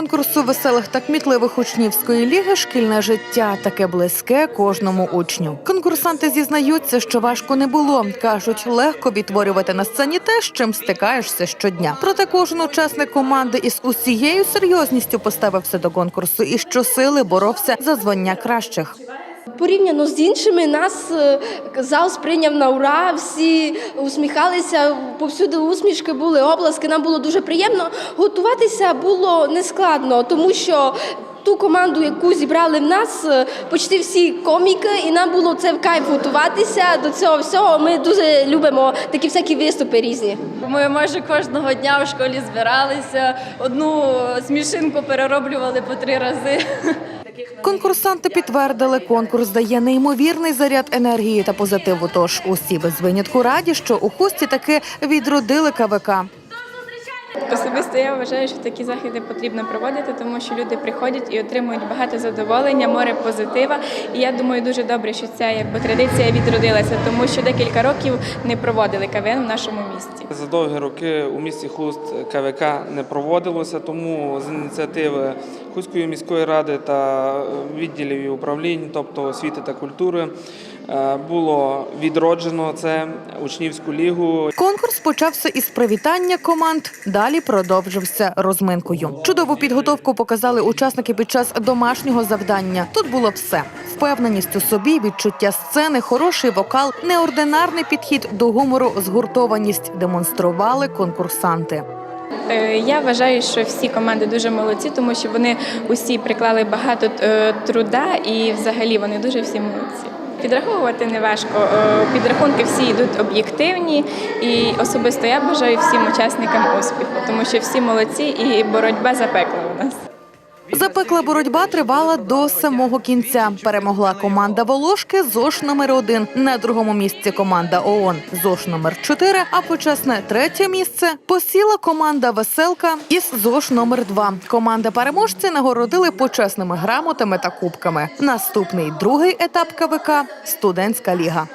конкурсу веселих та кмітливих учнівської ліги шкільне життя таке близьке кожному учню. Конкурсанти зізнаються, що важко не було. кажуть, легко відтворювати на сцені те, з чим стикаєшся щодня. Проте кожен учасник команди із усією серйозністю поставився до конкурсу і щосили боровся за звання кращих. Порівняно з іншими нас е, зал сприйняв на ура, всі усміхалися, повсюди усмішки були, обласки. Нам було дуже приємно. Готуватися було нескладно, тому що ту команду, яку зібрали в нас, е, почти всі коміки, і нам було це в кайф готуватися до цього всього. Ми дуже любимо такі всякі виступи різні. Ми майже кожного дня в школі збиралися, одну смішинку перероблювали по три рази. Конкурсанти підтвердили, конкурс дає неймовірний заряд енергії та позитиву. Тож усі без винятку раді, що у хусті таки відродили КВК. Особисто я вважаю, що такі заходи потрібно проводити, тому що люди приходять і отримують багато задоволення, море позитива. І я думаю, дуже добре, що ця якби традиція відродилася, тому що декілька років не проводили КВН в нашому місті. За довгі роки у місті Хуст КВК не проводилося, тому з ініціативи Хустської міської ради та відділів і управлінь, тобто освіти та культури, було відроджено це учнівську лігу. Конкурс почався із привітання команд. Далі продовжився розминкою. Чудову підготовку показали учасники під час домашнього завдання. Тут було все: впевненість у собі, відчуття сцени, хороший вокал, неординарний підхід до гумору, згуртованість демонстрували конкурсанти. Е, Я вважаю, що всі команди дуже молодці, тому що вони усі приклали багато е, труда і взагалі вони дуже всі молодці. Підраховувати не важко. Е, Підрахунки всі йдуть об'єктивні, і особисто я бажаю всім учасникам успіху, тому що всі молодці і боротьба запекла у нас. Запекла боротьба тривала до самого кінця. Перемогла команда Волошки ЗОШ номер 1 На другому місці команда ООН ЗОШ номер 4 А почесне третє місце посіла команда Веселка із ЗОШ номер 2 Команда переможці нагородили почесними грамотами та кубками. Наступний другий етап КВК студентська ліга.